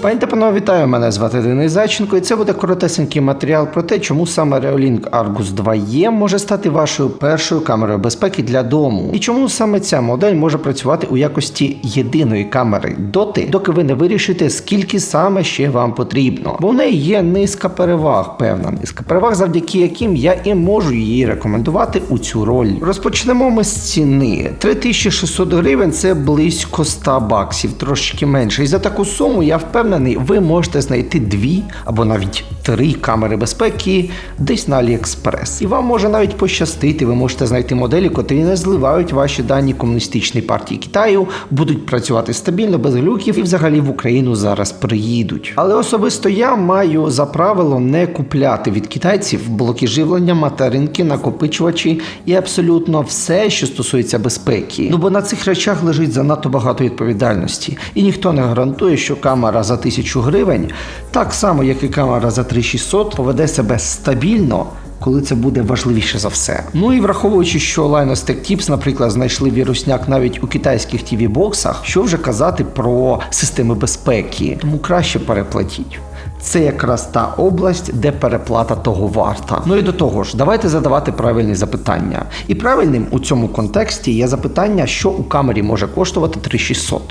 Пані та панове, вітаю! Мене звати Денис Зайченко, і це буде коротесенький матеріал про те, чому саме Reolink Argus 2E може стати вашою першою камерою безпеки для дому, і чому саме ця модель може працювати у якості єдиної камери доти, доки ви не вирішите, скільки саме ще вам потрібно. Бо в неї є низка переваг, певна низка переваг, завдяки яким я і можу її рекомендувати у цю роль. Розпочнемо ми з ціни. 3600 гривень це близько 100 баксів, трошки менше. І за таку суму я впевнений, ви можете знайти дві або навіть три камери безпеки десь на AliExpress. І вам може навіть пощастити. Ви можете знайти моделі, котрі не зливають ваші дані комуністичної партії Китаю, будуть працювати стабільно, без глюків і взагалі в Україну зараз приїдуть. Але особисто я маю за правило не купляти від китайців блоки живлення, материнки, накопичувачі і абсолютно все, що стосується безпеки. Ну бо на цих речах лежить занадто багато відповідальності, і ніхто не гарантує, що камера за тисячу гривень, так само як і камера за 3600, поведе себе стабільно. Коли це буде важливіше за все. Ну і враховуючи, що Linus Tech Tips, наприклад, знайшли вірусняк навіть у китайських tv боксах що вже казати про системи безпеки, тому краще переплатіть. Це якраз та область, де переплата того варта. Ну і до того ж, давайте задавати правильні запитання. І правильним у цьому контексті є запитання, що у камері може коштувати 3600.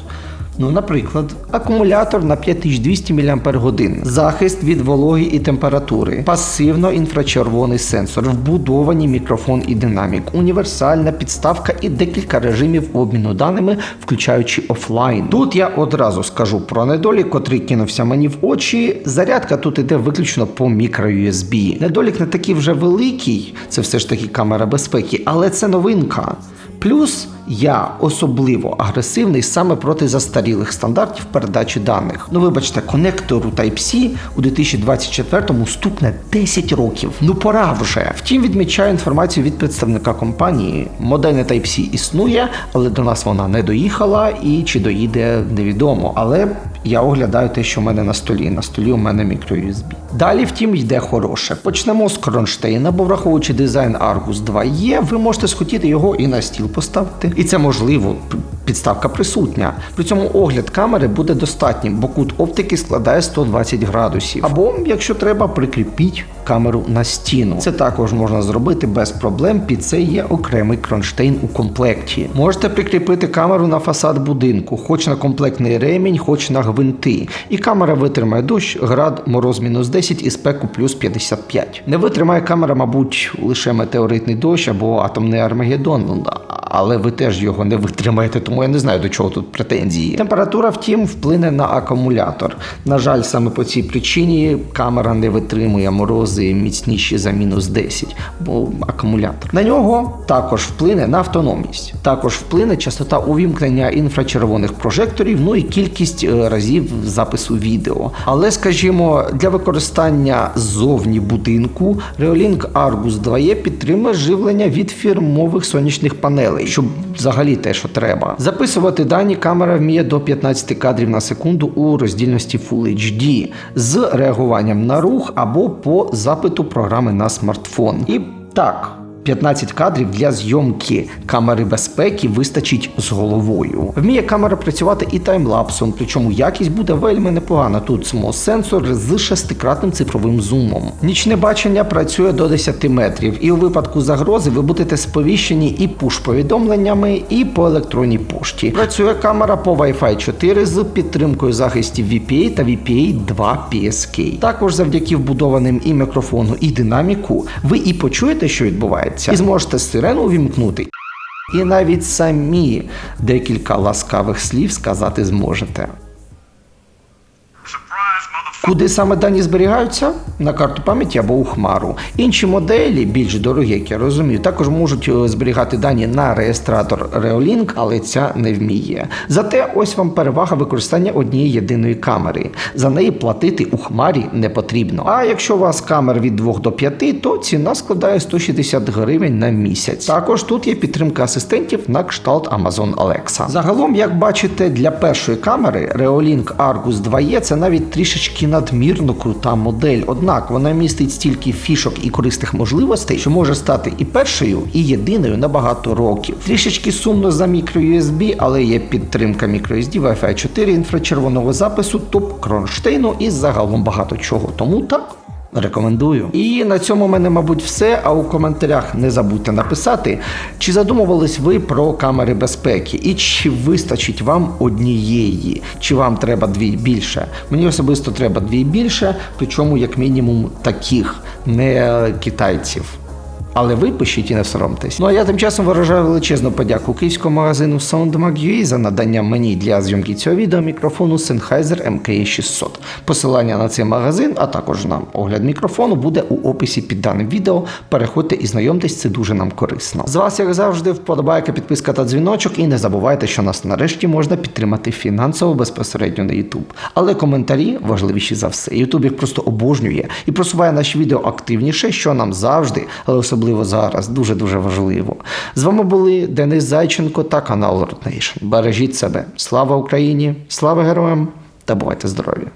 Ну, наприклад, акумулятор на 5200 мАч, захист від вологи і температури, пасивно інфрачервоний сенсор, вбудовані мікрофон і динамік, універсальна підставка і декілька режимів обміну даними, включаючи офлайн. Тут я одразу скажу про недолік, котрий кинувся мені в очі. Зарядка тут іде виключно по мікро-USB. Недолік не такий вже великий, це все ж таки камера безпеки, але це новинка. Плюс я особливо агресивний саме проти застарілих стандартів передачі даних. Ну, вибачте, конектору Type-C у 2024-му стукне 10 років. Ну пора вже. Втім, відмічаю інформацію від представника компанії. Модель Type-C існує, але до нас вона не доїхала і чи доїде невідомо. Але я оглядаю те, що в мене на столі. На столі у мене мікро-USB. Далі, втім, йде хороше. Почнемо з кронштейна, бо враховуючи дизайн Argus 2 є, ви можете схотіти його і на стіл поставити. І це можливо. Підставка присутня. При цьому огляд камери буде достатнім, бо кут оптики складає 120 градусів. Або, якщо треба, прикріпіть камеру на стіну. Це також можна зробити без проблем. Під це є окремий кронштейн у комплекті. Можете прикріпити камеру на фасад будинку, хоч на комплектний ремінь, хоч на гвинти. І камера витримає дощ, град, мороз мінус 10 і спеку плюс 55. Не витримає камера, мабуть, лише метеоритний дощ або атомний армагеддон. Але ви теж його не витримаєте, тому я не знаю до чого тут претензії. Температура, втім, вплине на акумулятор. На жаль, саме по цій причині камера не витримує морози міцніші за мінус 10, бо акумулятор. На нього також вплине на автономність. Також вплине частота увімкнення інфрачервоних прожекторів, ну і кількість е, разів запису відео. Але, скажімо, для використання ззовні будинку Reolink Argus 2E підтримує живлення від фірмових сонячних панелей, щоб взагалі те, що треба. Записувати дані камера вміє до 15 кадрів на секунду у роздільності Full HD з реагуванням на рух або по запиту програми на смартфон. І так. 15 кадрів для зйомки камери безпеки вистачить з головою. Вміє камера працювати і таймлапсом, причому якість буде вельми непогана. Тут смос-сенсор з шестикратним цифровим зумом. Нічне бачення працює до 10 метрів, і у випадку загрози ви будете сповіщені і пуш-повідомленнями, і по електронній пошті. Працює камера по Wi-Fi 4 з підтримкою захистів VPA та VPA 2 PSK. Також завдяки вбудованим і мікрофону, і динаміку, ви і почуєте, що відбувається, і зможете сирену увімкнути. І навіть самі декілька ласкавих слів сказати зможете. Куди саме дані зберігаються? На карту пам'яті або у хмару. Інші моделі, більш дорогі, як я розумію, також можуть е, зберігати дані на реєстратор Reolink, але ця не вміє. Зате ось вам перевага використання однієї єдиної камери. За неї платити у хмарі не потрібно. А якщо у вас камер від 2 до 5, то ціна складає 160 гривень на місяць. Також тут є підтримка асистентів на кшталт Amazon Alexa. Загалом, як бачите, для першої камери Reolink Argus 2E це навіть трішечки на надмірно крута модель. Однак вона містить стільки фішок і корисних можливостей, що може стати і першою, і єдиною на багато років. Трішечки сумно за microUSB, але є підтримка microSD, Wi-Fi 4, інфрачервоного запису, топ кронштейну і загалом багато чого. Тому так. Рекомендую. І на цьому в мене, мабуть, все. А у коментарях не забудьте написати, чи задумувались ви про камери безпеки, і чи вистачить вам однієї, чи вам треба дві більше. Мені особисто треба дві більше, причому як мінімум таких, не китайців. Але ви пишіть і не соромтесь. Ну а я тим часом виражаю величезну подяку київському магазину SoundMag.ua за надання мені для зйомки цього відео мікрофону Sennheiser MKE600. Посилання на цей магазин, а також на огляд мікрофону буде у описі під даним відео. Переходьте і знайомтесь, це дуже нам корисно. З вас, як завжди, вподобайка, підписка та дзвіночок. І не забувайте, що нас нарешті можна підтримати фінансово безпосередньо на YouTube. Але коментарі важливіші за все. YouTube їх просто обожнює і просуває наші відео активніше, що нам завжди, але особливо зараз, дуже дуже важливо. З вами були Денис Зайченко та канал Nation. Бережіть себе. Слава Україні! Слава героям та бувайте здорові!